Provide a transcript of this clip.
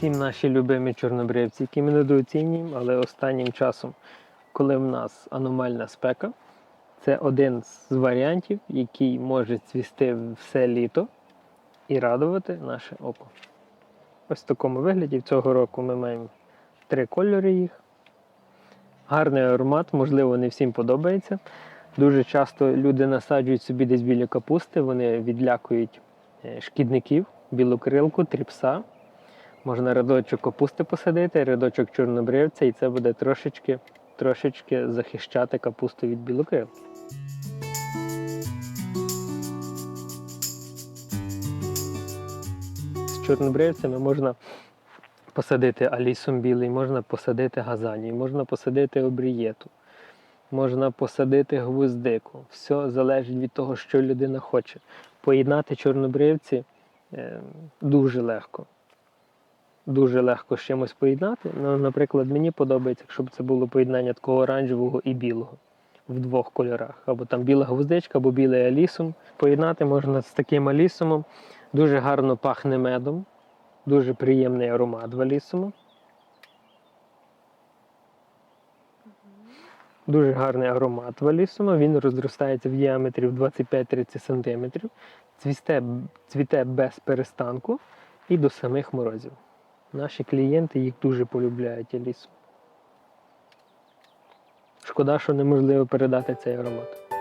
всім наші любимі чорнобривці, які ми недооцінюємо, але останнім часом, коли в нас аномальна спека, це один з варіантів, який може цвісти все літо і радувати наше око. Ось в такому вигляді цього року ми маємо три кольори їх. Гарний аромат, можливо, не всім подобається. Дуже часто люди насаджують собі десь біля капусти, вони відлякують е, шкідників, білокрилку, тріпса. Можна рядочок капусти посадити, рядочок чорнобривця, і це буде трошечки, трошечки захищати капусту від білокрил. З чорнобривцями можна посадити алісом білий, можна посадити газанію, можна посадити обрієту, можна посадити гвоздику. Все залежить від того, що людина хоче. Поєднати чорнобривці е, дуже легко. Дуже легко з чимось поєднати. Ну, наприклад, мені подобається, щоб це було поєднання такого оранжевого і білого в двох кольорах. Або там біла гвоздичка, або білий алісум. Поєднати можна з таким алісумом. Дуже гарно пахне медом, дуже приємний аромат в алісуму. Дуже гарний аромат валісума. Він розростається в діаметрі в 25-30 см, цвісте, цвіте без перестанку і до самих морозів. Наші клієнти їх дуже полюбляють алісу. Шкода, що неможливо передати цей аромат.